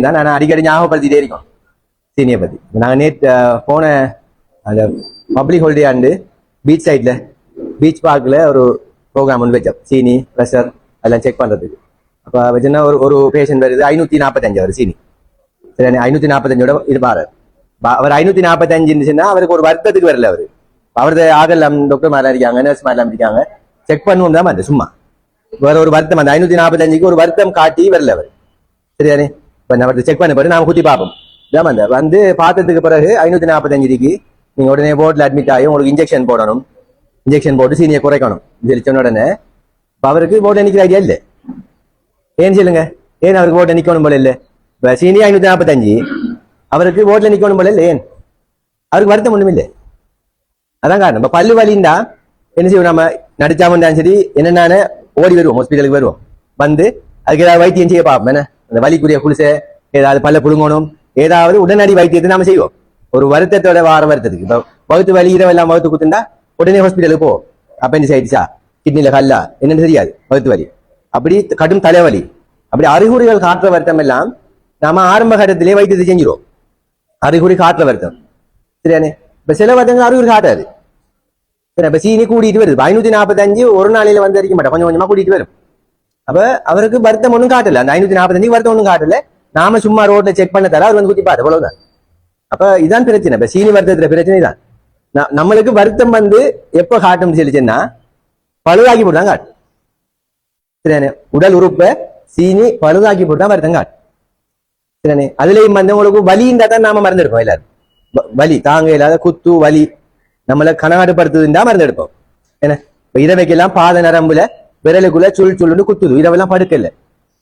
தான் நான் அடிக்கடி ஞாபகப்படுத்திட்டே இருக்கோம் சீனியை பத்தி நாங்கள் நேற்று போன அந்த பப்ளிக் ஹாலிடே ஆண்டு பீச் சைட்ல பீச் பார்க்கில் ஒரு ப்ரோக்ராம் ஒன்று வச்சோம் சீனி ப்ரெஷர் அதெல்லாம் செக் பண்றதுக்கு அப்போ வச்சுன்னா ஒரு ஒரு பேஷண்ட் வருது ஐநூற்றி நாற்பத்தஞ்சு அவர் சீனி சரி ஐநூத்தி நாற்பத்தஞ்சோட இது ப- அவர் ஐநூத்தி நாற்பத்தஞ்சு இருந்துச்சுன்னா அவருக்கு ஒரு வருத்தத்துக்கு வரல அவரு அவரது ஆகலாம் டாக்டர் மாதிரிலாம் இருக்காங்க நர்ஸ் மாதிரிலாம் இருக்காங்க செக் பண்ணுவோம் தான் வந்து சும்மா வேற ஒரு வருத்தம் அந்த ஐநூத்தி நாற்பத்தஞ்சுக்கு ஒரு வருத்தம் காட்டி வரல அவர் சரியானே இப்போ நம்ம செக் பண்ண பிறகு நாம குத்தி பார்ப்போம். இதான் வந்து வந்து பார்த்ததுக்கு பிறகு ஐநூத்தி நாற்பத்தஞ்சு இருக்கு நீங்க உடனே போர்ட்ல அட்மிட் ஆகி உங்களுக்கு இன்ஜெக்ஷன் போடணும். இன்ஜெக்ஷன் போட்டு சீனியை குறைக்கணும். சொல்லி சொன்ன உடனே. இப்போ அவருக்கு போர்ட்ல நிற்கிற ஐடியா இல்ல. ஏன் சொல்லுங்க? ஏன் அவருக்கு போர்ட்ல நிற்கணும் போல இல்லை? இப்போ சீனி ஐநூத்தி நாற்பத்தஞ்சு அவருக்கு போர்ட்ல நிற்கணும் போல இல்லை ஏன்? அவருக்கு வருத்தம் ஒன்றும் இல்லை. அதான் காரணம். இப்போ பல்லு வலிந்தா என்ன செய்வோம் நம்ம? நடிச்சாமண்டாலும் சரி என்னென்ன ஓடி வருவோம். ஹாஸ்பிட்டலுக்கு வருவோம். வந்து அதுக்கு ஏதாவது வைத்தியம் செய்ய பார்ப்போம். என்ன? அந்த வலிக்குரிய குளிசை ஏதாவது பல்ல புழுங்கணும் ஏதாவது உடனடி வைத்தியத்தை நாம செய்வோம். ஒரு வருத்தத்தோட வார வருத்தத்துக்கு. இப்போ வகுத்து வலி இரவெல்லாம் வகுத்து குத்துண்டா உடனே ஹாஸ்பிட்டலுக்கு போ. அப்பெண்டிஸ் ஆயிடுச்சா? கிட்னில கல்லா. என்னன்னு தெரியாது வகுத்து வலி. அப்படி கடும் தலைவலி. அப்படி அறிகுறிகள் காட்டுற வருத்தம் எல்லாம் நாம ஆரம்ப கட்டத்திலே வைத்தியத்தை செஞ்சிருவோம். அறிகுறி காட்டுற வருத்தம். சரியானே? இப்ப சில வருத்தங்கள் அறிகுறி காட்டாது. சரி அப்ப சீனி கூட்டிட்டு வருது. ஐநூத்தி நாற்பத்தஞ்சு ஒரு நாளையில வந்து அடிக்க மாட்டேன் கொஞ்சம் கொஞ்சமா கூட்டிட்டு வரும். அப்ப அவருக்கு வருத்தம் ஒன்றும் காட்டல அந்த ஐநூத்தி நாற்பத்தஞ்சு வருத்தம் ஒன்றும் காட்டல நாம சும்மா ரோட்ல செக் பண்ண தர அவர் வந்து குத்திப்பாரு அவ்வளவுதான் அப்ப இதான் பிரச்சனை இப்ப சீனி வருத்தத்துல பிரச்சனை தான் நம்மளுக்கு வருத்தம் வந்து எப்ப காட்டும் சொல்லிச்சுன்னா பழுதாக்கி போட்டு தான் காட்டும் சரியானே உடல் உறுப்பை சீனி பழுதாக்கி போட்டு தான் வருத்தம் காட்டும் சரியானே அதுலயும் வந்து உங்களுக்கு வலி தான் நாம மருந்தெடுப்போம் எல்லாரும் வலி தாங்க இல்லாத குத்து வலி நம்மள கனகாடுபடுத்துதுன்னா மறந்துடுப்போம் என்ன இப்ப இரவைக்கெல்லாம் பாத நரம்புல விரலுக்குள்ள சுள் சுள்ளுன்னு குத்துது. இரவெல்லாம் படுக்கல.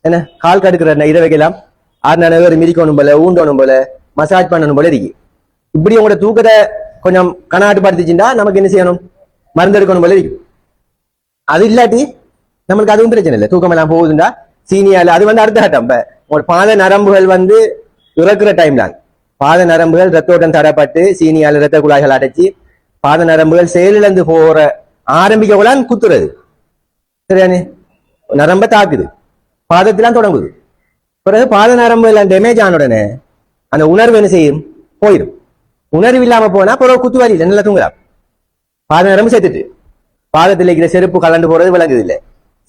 என்ன? கால் கடுக்கிற ந- இரவைக்கெல்லாம் ஆறு நேரம் மிதிக்கணும் போல ஊண்டணும் போல மசாஜ் பண்ணணும் போல இருக்கு. இப்படி உங்களோட தூக்கத்தை கொஞ்சம் கனகாட்டுப்படுத்திச்சுட்டா நமக்கு என்ன செய்யணும்? மருந்து எடுக்கணும் போல இருக்கு. அது இல்லாட்டி நம்மளுக்கு அதுவும் பிரச்சனை இல்லை. தூக்கம் எல்லாம் போகுதுண்டா. சீனியால அது வந்து அடுத்த கட்டம். இப்ப பாத நரம்புகள் வந்து இறக்குற டைம் தான் பாத நரம்புகள் ரத்தோட்டம் தரப்பட்டு சீனியால ரத்த குழாய்கள் அடைச்சி பாத நரம்புகள் செயலிழந்து போற ஆரம்பிக்கக்குள்ளான் குத்துறது. சரியானே நரம்ப தாக்குது. பாதத்திலாம் தொடங்குது. பிறகு பாத நரம்பு எல்லாம் டேமேஜ் ஆன உடனே அந்த உணர்வு என்ன செய்யும்? போயிடும். உணர்வு இல்லாம போனா பிறகு குத்து வரி நல்லா தூங்குறா பாத நரம்பு செத்துட்டு. பாதத்தில் இருக்கிற செருப்பு கலந்து போறது விளங்குது இல்ல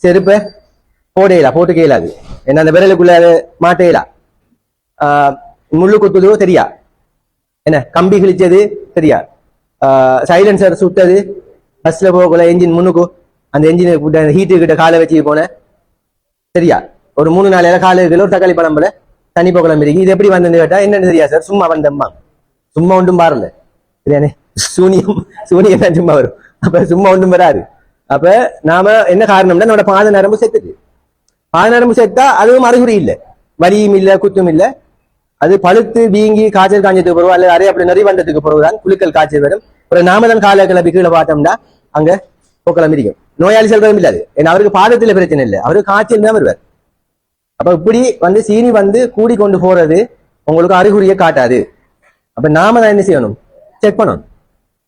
செருப்பை போடையிலா போட்டு கேளாது என்ன அந்த விரலுக்குள்ள அது மாட்டையலா ஆஹ் முள்ளு குத்துதோ தெரியா? என்ன கம்பி கிழிச்சது தெரியா? சைலன்சர் சுட்டது பஸ்ல போகல என்ஜின் முன்னுக்கு அந்த என்ஜினியர் என்ஜின் ஹீட்டு கிட்ட காலை வச்சு போன சரியா? ஒரு மூணு நாளையில காலை கிலோ ஒரு தக்காளி பழம் போல தண்ணி போக்கலாம் இருக்கு. இது எப்படி வந்தது கேட்டா என்னன்னு தெரியா சார். சும்மா வந்தம்மா. சும்மா ஒன்றும் பாரல சரியானே சூனியம் சூனியம் தான் சும்மா வரும். அப்ப சும்மா ஒன்றும் வராது. அப்ப நாம என்ன காரணம்னா நம்மளோட பாத நரம்பு செத்துது பாத நரம்பு செத்தா அதுவும் அறிகுறி இல்லை. வலியும் இல்ல குத்தும் இல்ல. அது பழுத்து வீங்கி காய்ச்சல் காஞ்சதுக்கு பிறகு அல்லது அரை அப்படி நிறைய வந்ததுக்கு பிறகுதான் குழுக்கள் காய்ச்சல் வரும். ஒரு நாம தான் காலை கிளம்பி கீழே பார்த்தோம்னா அங்க போக்கலாம் இருக்கும் நோயாளி செல்வதும் இல்லாது ஏன்னா அவருக்கு பாதத்துல பிரச்சனை இல்லை அவருக்கு காய்ச்சல் தான் வருவார் அப்ப இப்படி வந்து சீனி வந்து கூடி கொண்டு போறது உங்களுக்கு அறிகுறியை காட்டாது அப்ப நாம தான் என்ன செய்யணும் செக் பண்ணணும்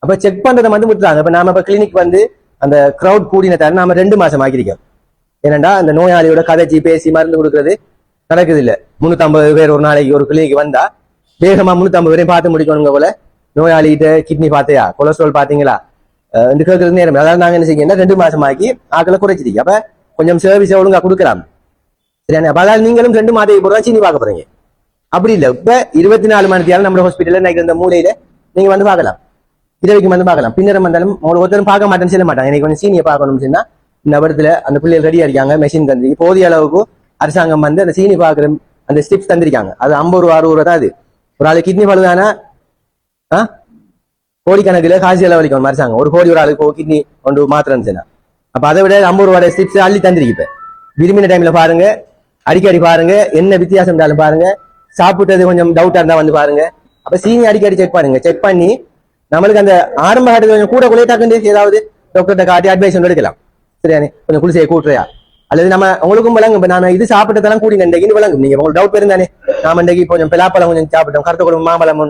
அப்ப செக் பண்றதை வந்து விட்டுறாங்க இப்ப நாம இப்ப கிளினிக் வந்து அந்த க்ரௌட் கூடின நாம ரெண்டு மாசம் ஆக்கிருக்கோம் ஏனண்டா அந்த நோயாளியோட கதைச்சி பேசி மருந்து கொடுக்கறது நடக்குது இல்ல முன்னூத்தம்பது பேர் ஒரு நாளைக்கு ஒரு கிளினிக் வந்தா வேகமா முன்னூத்தம்பது பேரையும் பார்த்து முடிக்கணுங்க போல நோயாளிகிட்ட கிட்னி பார்த்தியா கொலஸ்ட்ரால் பாத்தீங்களா இந்த கேட்கறது நேரம் அதாவது நாங்க என்ன செய்யணும் ரெண்டு மாசமாக்கி ஆக்களை குறைச்சிருக்கு அப்ப கொஞ்சம் சர்வீஸ் ஒழுங்கா கொடுக்கலாம் சரியான அப்ப அதாவது நீங்களும் ரெண்டு மாதத்துக்கு போறதா சீனி பார்க்க போறீங்க அப்படி இல்ல இப்ப இருபத்தி நாலு மணி நேரம் நம்ம ஹாஸ்பிட்டல்ல இன்னைக்கு இந்த மூலையில நீங்க வந்து பார்க்கலாம் இரவைக்கு வந்து பார்க்கலாம் பின்னரம் வந்தாலும் உங்களுக்கு ஒருத்தரும் பார்க்க மாட்டேன்னு சொல்ல மாட்டாங்க இன்னைக்கு கொஞ்சம் சீனியை பார்க்கணும்னு சொன்னா இந்த இடத்துல அந்த பிள்ளைகள் ரெடியா இருக்காங்க மெஷின் தந்து போதிய அளவுக்கு அரசாங்கம் வந்து அந்த சீனி பார்க்குற அந்த ஸ்டிப்ஸ் தந்திருக்காங்க அது ஐம்பது ரூபா அறுபது ரூபா தான் அது ஒரு ஆளு கிட்னி பழுதானா ஆ கோடிக்கணக்கில் காசு செலவழிக்கணும் மறைச்சாங்க ஒரு கோடி ஒரு ஆளுக்கு கிட்னி கொண்டு மாத்திரம் சொன்னா அப்ப அதை விட ஐம்பது ரூபாய் ஸ்டிப்ஸ் அள்ளி தந்திருக்கு விரும்பின டைம்ல பாருங்க அடிக்கடி பாருங்க என்ன வித்தியாசம் இருந்தாலும் பாருங்க சாப்பிட்டது கொஞ்சம் டவுட்டா இருந்தா வந்து பாருங்க அப்ப சீனி அடிக்கடி செக் பண்ணுங்க செக் பண்ணி நம்மளுக்கு அந்த ஆரம்ப காலத்துல கொஞ்சம் கூட கூட டக்குண்டு ஏதாவது டாக்டர்கிட்ட காட்டி அட்வைஸ் ஒன்று எடுக்கலாம் சரியானே கொஞ்சம் குளிசையை கூட்டுறையா அல்லது நம்ம உங்களுக்கும் விளங்கும் இப்ப நான் இது சாப்பிட்டதெல்லாம் கூடி நண்டைக்கு விளங்கும் நீங்க உங்களுக்கு டவுட் இருந்தானே நாம இன்றைக்கு கொஞ்சம் பிலாப்பழம் கொஞ்சம் சாப்பிட்டோம் கருத்த குழம்பு மாம்பழம்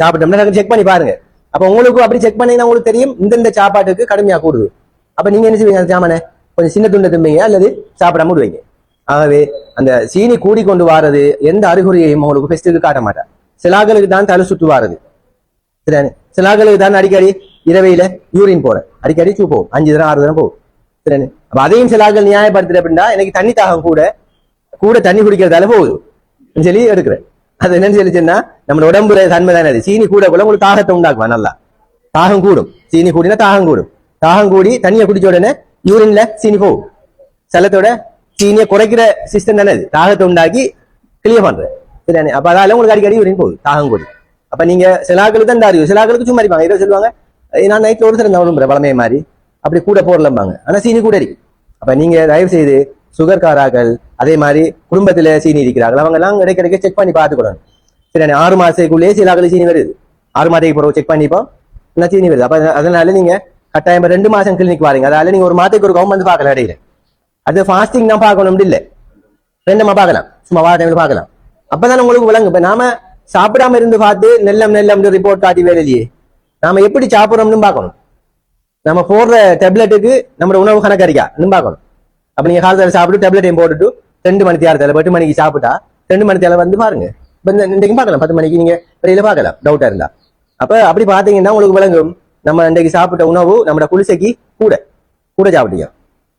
சாப்பிட்டோம்னா செக் பண்ணி பாருங்க. அப்ப உங்களுக்கு அப்படி செக் பண்ணீங்கன்னா உங்களுக்கு தெரியும் இந்தந்த சாப்பாட்டுக்கு கடுமையா கூடுது. அப்ப நீங்க என்ன செய்வீங்க அந்த சாமானை கொஞ்சம் சின்ன துண்டை தும்பீங்க அல்லது சாப்பிடாம விடுவீங்க. ஆகவே அந்த சீனி கூடி கொண்டு வாரது எந்த அறிகுறியையும் உங்களுக்கு ஃபெஸ்டிவல் காட்ட மாட்டேன் சிலாக்களுக்கு தான் தலை சுத்து வாரது சரிதானே? சிலாக்களுக்கு தான் அடிக்கடி இரவையில யூரின் போறேன் அடிக்கடி சூ போகும். அஞ்சு தரம் ஆறு தரம் போகும். சரிதானே? அப்ப அதையும் சிலாக்கள் நியாயப்படுத்துற அப்படின்னா எனக்கு தண்ணி தாகம் கூட கூட தண்ணி குடிக்கிறதால போகுது. சொல்லி எடுக்கிறேன். அது என்னன்னு சொல்லிச்சுன்னா நம்ம உடம்புல தன்மை தானே அது. சீனி கூட கூட உங்களுக்கு தாகத்தை உண்டாக்குமா நல்லா. தாகம் கூடும். சீனி கூடினா தாகம் கூடும். தாகம் கூடி தண்ணியை குடிச்ச உடனே யூரின்ல சீனி போகும். செல்லத்தோட சீனியை குறைக்கிற சிஸ்டம் தானே அது. தாகத்தை உண்டாக்கி கிளியர் பண்ற சரியானே அப்ப அதால உங்களுக்கு அடிக்கடி யூரின் போகுது. தாகம் கூடி அப்ப நீங்க சிலாக்களுக்கு தான் அறிவு சிலாக்களுக்கு சும்மா இருப்பாங்க ஏதோ சொல்லுவாங்க நான் நைட்ல ஒரு சிறந்த உடம்புற பழமைய மாதிரி அப்படி கூட போடலம்பாங்க. ஆனா சீனி கூட இருக்கு அப்ப நீங்க தயவு செய்து சுகர் காராக்கள் அதே மாதிரி குடும்பத்துல சீனி இருக்கிறார்கள். அவங்க எல்லாம் இடைக்கிடைக்க செக் பண்ணி பார்த்துக்கணும். சரி ஆறு மாசத்துக்குள்ளேயே சில சீனி வருது. ஆறு மாதத்துக்கு பிறகு செக் பண்ணிப்போம் என்ன சீனி வருது. அப்ப அதனால நீங்க கட்டாயம் ரெண்டு மாசம் கிளினிக் வாரீங்க. அதால நீங்க ஒரு மாதத்துக்கு ஒரு கவர்மெண்ட் வந்து பார்க்கலாம் இடையில. அது ஃபாஸ்டிங் தான் பார்க்கணும் இல்ல. ரெண்டமா பார்க்கலாம். சும்மா வார டைம்ல பார்க்கலாம். அப்பதான் உங்களுக்கு விளங்கு இப்ப நாம சாப்பிடாம இருந்து பார்த்து நெல்லம் நெல்லம் ரிப்போர்ட் காட்டி வேலையிலேயே நாம எப்படி சாப்பிடணும்னு பார்க்கணும். நம்ம போடுற டேப்லெட்டுக்கு நம்ம உணவு கணக்கறிக்கா இன்னும் பார்க்கணும். அப்ப நீங்க காலத்தில் சாப்பிட்டு டேப்லெட்டையும் போட்டுட்டு ரெண்டு மணி தேரத்தில் எட்டு மணிக்கு சாப்பிட்டா? ரெண்டு மணி தேவை வந்து பாருங்க. இப்ப இன்றைக்கு பார்க்கலாம். பத்து மணிக்கு நீங்க வெளியில பார்க்கலாம். டவுட்டா இருந்தா. அப்ப அப்படி பாத்தீங்கன்னா உங்களுக்கு விளங்கும். நம்ம இன்றைக்கு சாப்பிட்ட உணவு நம்மளோட குளிசைக்கு கூட. கூட சாப்பிட்டீங்க.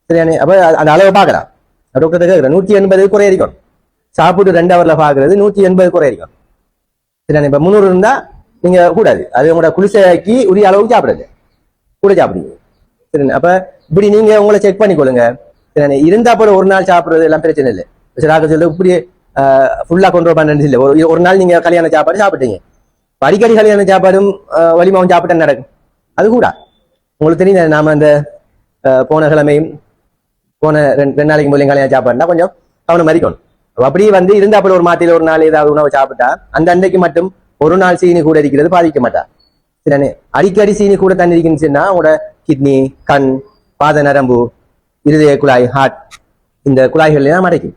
சரியானே அப்ப அந்த அளவை பார்க்கலாம். டாக்டர் கேட்கிறேன் நூற்றி எண்பது குறை இருக்கும் சாப்பிட்டு ரெண்டு ஹவர்ல பாக்குறது நூற்றி எண்பது குறை இருக்கும் சரியானே இப்ப முந்நூறு இருந்தா நீங்க கூடாது. அது உங்களோட குளிசைக்கு உரிய அளவுக்கு சாப்பிடுறது கூட சாப்பிடுங்க. சரி அப்ப இப்படி நீங்க உங்களை செக் பண்ணிக்கொள்ளுங்க. இருந்தா போல ஒரு நாள் சாப்பிடுறது எல்லாம் பிரச்சனை இல்லை. சிலாக்க சொல்ல இப்படி ஃபுல்லா கொண்டு பண்ணது இல்லை. ஒரு ஒரு நாள் நீங்க கல்யாண சாப்பாடு சாப்பிட்டீங்க. அடிக்கடி கல்யாண சாப்பாடும் வலிமாவும் சாப்பிட்டா நடக்கும். அது கூட. உங்களுக்கு தெரியும் நாம அந்த போன கிழமையும் போன ரெண்டு ரெண்டு நாளைக்கு முதலையும் கல்யாணம் சாப்பாடுனா கொஞ்சம் கவனம் மதிக்கணும் அப்படியே அப்படி வந்து இருந்தா போல ஒரு மாத்தில ஒரு நாள் ஏதாவது உணவு சாப்பிட்டா அந்த அன்னைக்கு மட்டும் ஒரு நாள் சீனி கூட இருக்கிறது பாதிக்க மாட்டா. சரிதானே? அடிக்கடி சீனி கூட தண்ணி இருக்குன்னு சொன்னா உங்களோட கிட்னி கண் பாத நரம்பு இருதய குழாய் ஹார்ட் இந்த குழாய்கள் எல்லாம் அடைக்கும்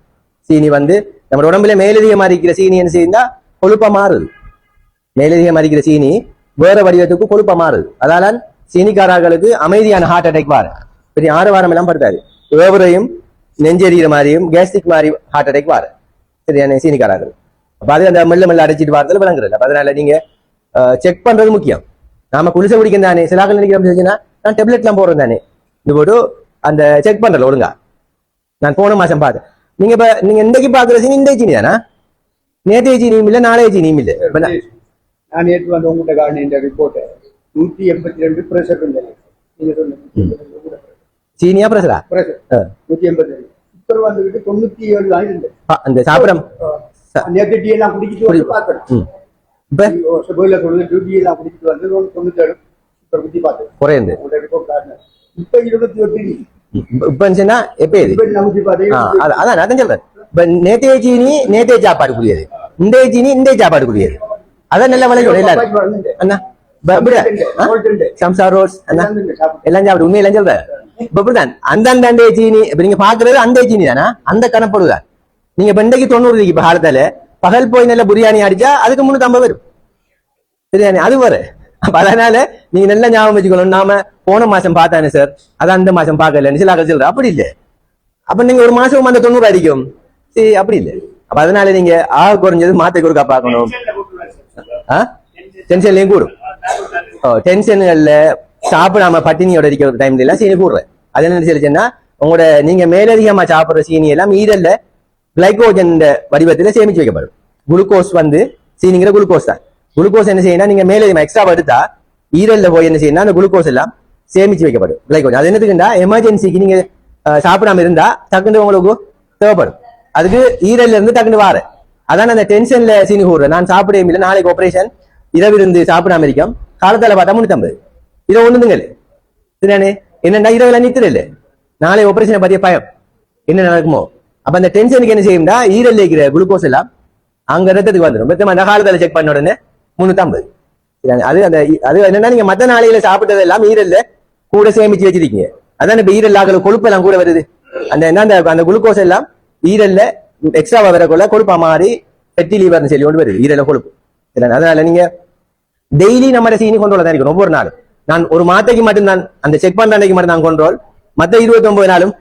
சீனி வந்து நம்ம உடம்புல மேலதிகமா இருக்கிற சீனி என்ன செய்யுந்தா கொழுப்பா மாறுது. மேலதிகமா இருக்கிற சீனி வேற வடிவத்துக்கு கொழுப்பா மாறுது. அதால சீனிக்காரர்களுக்கு அமைதியான ஹார்ட் அட்டாக் வாரு பெரிய ஆறு வாரம் எல்லாம் படுத்தாரு. ஓவரையும் நெஞ்செறிகிற மாதிரியும் கேஸ்ட்ரிக் மாதிரி ஹார்ட் அட்டாக் வாரு சரியான சீனிக்காரர்கள். அப்ப அது அந்த மெல்ல மெல்ல அடைச்சிட்டு வாரத்தில் விளங்குறது அப்போ அதனால நீங்க செக் பண்றது முக்கியம். நாம குளிசை குடிக்கும் தானே. சில ஆக்கள் நினைக்கிறோம் நான் டெப்லெட் போடுறேன் தானே. இது போட்டு அந்த செக் பண்றல ஒழுங்கா. நான் போன மாசம் பார்த்தேன் நீங்க இப்ப நீங்க இன்றைக்கு பாக்குற சீனி இந்த சீனி தானா நேற்றைய சீனியும் இல்ல நாளைய சீனியும் இல்ல. நான் நேற்று வந்து உங்கள்கிட்ட காரணம் இந்த ரிப்போர்ட்டை நூற்றி எண்பத்தி ரெண்டு ப்ரெஷர் நீங்க சீனியா ப்ரெஷர் நூற்றி எண்பத்தி ரெண்டு. இப்போ வந்துக்கிட்டு தொண்ணூத்தி ஏழு இருந்தது அந்த சாப்பிடம் நேற்று டீ எல்லாம் குடிச்சிட்டு வந்து பார்த்தேன். ம். இப்ப? சுபையில் சொல்லுது டீ எல்லாம் குடிச்சிட்டு வந்து தொண்ணூத்தி ஏழு இப்போ குத்தி பார்த்தேன். குறையுது. ரிப்போர்ட் இப்போ இருபத்தி எட்டு. இப்ப- சொன்னா எப்ப இது? அதான் அதான் சொல்றேன். இப்ப நேத்தைய சீனி நேத்தைய சாப்பாடுக்குரியது இன்றைய சீனி இன்றைய சாப்பாடுக்குரியது அதான் நல்ல விளையும் எல்லாரும். அண்ணா சம்சா அண்ணா. எல்லாம் சாப்பிடு உண்மையில சொல்றேன். இப்ப இப்படிதான் அந்த அந்த சீனி இப்ப நீங்க பாக்குறது அந்த சீனி தானா? அந்த கணப்படுதான் நீங்க இப்ப இன்றைக்கு தொண்ணூறு இப்ப காலத்துல. பகல் போய் நல்ல பிரியாணி அடிச்சா அதுக்கு முன்னூத்தி ஐம்பது வரும். பிரியாணி அது வரும். அப்ப அதனால நீங்க நல்லா ஞாபகம் வச்சுக்கணும். நாம போன மாசம் பார்த்தானே சார் அதான் அந்த மாசம் பார்க்கல. சில ஆக்கள் சொல்ற அப்படி இல்லை. அப்ப நீங்க ஒரு மாசம் அந்த தொண்ணூறு அடிக்கும். சரி அப்படி இல்லை. அப்ப அதனால நீங்க ஆக குறைஞ்சது மாத்த ஒருக்கா பார்க்கணும். டென்ஷன்லயும் கூடும். ஓ டென்ஷன்கள்ல சாப்பிடாம பட்டினியோட இருக்கிற டைம்ல எல்லாம் சீனி கூடுறேன் அது என்ன சொல்லிச்சுன்னா உங்களோட நீங்க மேலதிகமா சாப்பிடுற சீனி எல்லாம் ஈரல்ல கிளைகோஜன் வடிவத்துல சேமிச்சு வைக்கப்படும். குளுக்கோஸ் வந்து சீனிங்கிற குளுக்கோஸ் தான். குளுக்கோஸ் என்ன செய்யணும் நீங்க மேலே எக்ஸ்ட்ரா எடுத்தா ஈரல்ல போய் என்ன செய்யணும் அந்த குளுக்கோஸ் எல்லாம் சேமிச்சு வைக்கப்படும். கிளைகோஜன் அது என்னதுக்குண்டா எமர்ஜென்சிக்கு நீங்க சாப்பிடாம இருந்தா டக்குன்னு உங்களுக்கு தேவைப்படும். அதுக்கு ஈரல்ல இருந்து டக்குன்னு வாரு. அதான் அந்த டென்ஷன்ல சீனி கூடுறேன் நான் சாப்பிடவே இல்லை. நாளைக்கு ஆப்ரேஷன் இரவு இருந்து சாப்பிடாம இருக்கும். காலத்தால பார்த்தா முன்னூத்தம்பது. இதை ஒண்ணுதுங்க சரியானே என்னண்டா இரவுல நித்திர இல்ல நாளை ஆபரேஷனை பத்திய பயம். என்ன நடக்குமோ? அப்ப அந்த டென்ஷனுக்கு என்ன செய்யும்டா ஈரல் இருக்கிற குளுக்கோஸ் எல்லாம் அங்க ரத்தத்துக்கு வந்துடும் மொத்தம் அந்த காலத்தால செக் பண்ண உடனே முன்னூத்தம்பது. அது அந்த அது என்னன்னா நீங்க மத்த நாளையில சாப்பிட்டது எல்லாம் ஈரல்ல கூட சேமிச்சு வச்சிருக்கீங்க. அதான் இப்ப ஈரல் ஆகல கொழுப்பு எல்லாம் கூட வருது. அந்த என்ன அந்த அந்த குளுக்கோஸ் எல்லாம் ஈரல்ல எக்ஸ்ட்ராவா வரக்குள்ள கொழுப்பா மாறி ஃபெட்டி லீவர்னு சொல்லி கொண்டு வருது. ஈரல்ல கொழுப்பு. அதனால நீங்க டெய்லி நம்ம சீனி கொண்டோல தான் இருக்கணும். ஒவ்வொரு நாளும். நான் ஒரு மாத்தைக்கு மட்டும் தான் அந்த செக் பண்ற அன்னைக்கு மட்டும் தான் கண்ட்ரோல் மத்த இருபத்தி ஒன்பது நாளும்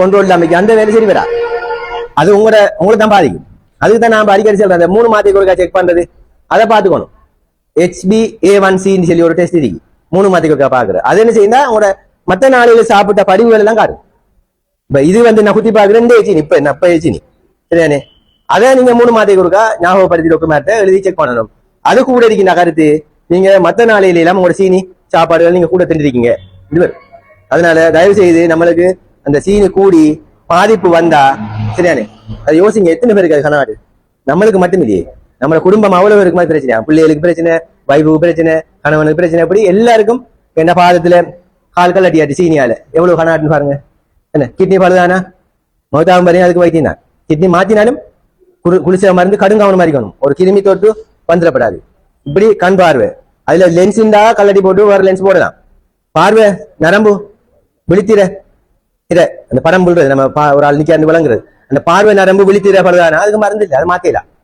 கண்ட்ரோல் அமைக்க அந்த வேலை சரி வரா அது உங்களோட உங்களுக்கு தான் பாதிக்கும். அதுக்கு தான் நான் அடிக்கடி சொல்றேன். அந்த மூணு மாத்திரை ஒருக்கா செக் பண்றது அதை பார்த்துக்கணும். ஹெச்பி ஏ ஒன் சின்னு சொல்லி ஒரு டெஸ்ட் இருக்கு. மூணு மாத்திரை பாக்குறது அது என்ன செய்யுந்தா உங்களோட மத்த நாளையில சாப்பிட்ட படிவுகள் எல்லாம் காட்டும். இப்ப இது வந்து நான் குத்தி பாக்குறேன் இந்த ஏச்சினி இப்ப என்ன இப்ப ஏச்சினி சரியானே அதை நீங்க மூணு மாதத்துக்கு ஒருக்கா ஞாபகப்படுத்தி டாக்குமெண்ட்டை எழுதி செக் பண்ணணும். அது கூட இருக்கின்ற கருத்து. நீங்க மத்த நாளையில எல்லாம் உங்களோட சீனி சாப்பாடுகள் நீங்க கூட திண்டிருக்கீங்க இது அதனால தயவு செய்து நம்மளுக்கு அந்த சீனி கூடி பாதிப்பு வந்தா சரியானே அது யோசிங்க எத்தனை பேருக்கு அது கனாடு நம்மளுக்கு மட்டும் இல்லையே. நம்ம குடும்பம் அவ்வளவு இருக்குமா? மாதிரி பிரச்சனை. பிள்ளைகளுக்கு பிரச்சனை வைஃபுக்கு பிரச்சனை கணவனுக்கு பிரச்சனை. அப்படி எல்லாருக்கும் என்ன பாதத்துல? கால் அடி அடி சீனியால. எவ்வளவு கனாடுன்னு பாருங்க. என்ன? கிட்னி பழுதானா? மௌதாவும் பாருங்க அதுக்கு வைத்தியம் தான் கிட்னி மாத்தினாலும் குரு- குளிச்ச மருந்து கடுங்காவன மாதிரிக்கணும் ஒரு கிருமி தொட்டு வந்துடப்படாது. இப்படி கண் பார்வை. அதுல லென்ஸ் இருந்தா கல்லடி போட்டு வேற லென்ஸ் போடலாம். பார்வை நரம்பு விழித்திர. இத அந்த படம் புல்றது நம்ம ஒரு ஆள் நிக்காந்து விளங்குறது. அந்த பார்வை நரம்பு விழித்திர பழுதானா? அதுக்கு மருந்து இல்லை அது மாத்திடலாம்.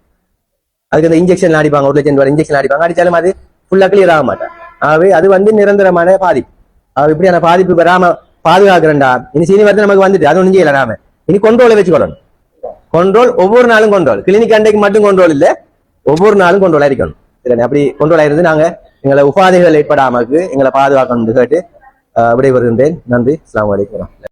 அதுக்கு அந்த இன்ஜெக்ஷன் அடிப்பாங்க ஒரு லட்சம் ரூபாய் இன்ஜெக்ஷன் அடிப்பாங்க. அடிச்சாலும் அது ஃபுல்லாக கிளியர் ஆக மாட்டேன். ஆகவே அது வந்து நிரந்தரமான பாதிப்பு. அது இப்படியான பாதிப்பு வராம பாதுகாக்கிறேன்டா. இனி சீனிவாரத்தை நமக்கு வந்துட்டு அது ஒன்றும் செய்யல நாம இனி கொண்டோலை வச்சுக்கொள்ளணும். கொண்ட்ரோல் ஒவ்வொரு நாளும் கொண்ட்ரோல் கிளினிக் அண்டைக்கு மட்டும் கொண்ட்ரோல் இல்ல. ஒவ்வொரு நாளும் கொண்ட்ரோல் இருக்கணும். சரி அப்படி கொண்ட்ரோல் ஆயிருந்து நாங்க எங்களை உபாதைகள் ஏற்படாமக்கு எங்களை பாதுகாக்கணும்னு கேட்டு விடைபெறுகின்றேன். நன்றி. அஸ்லாம் வலைக்கம்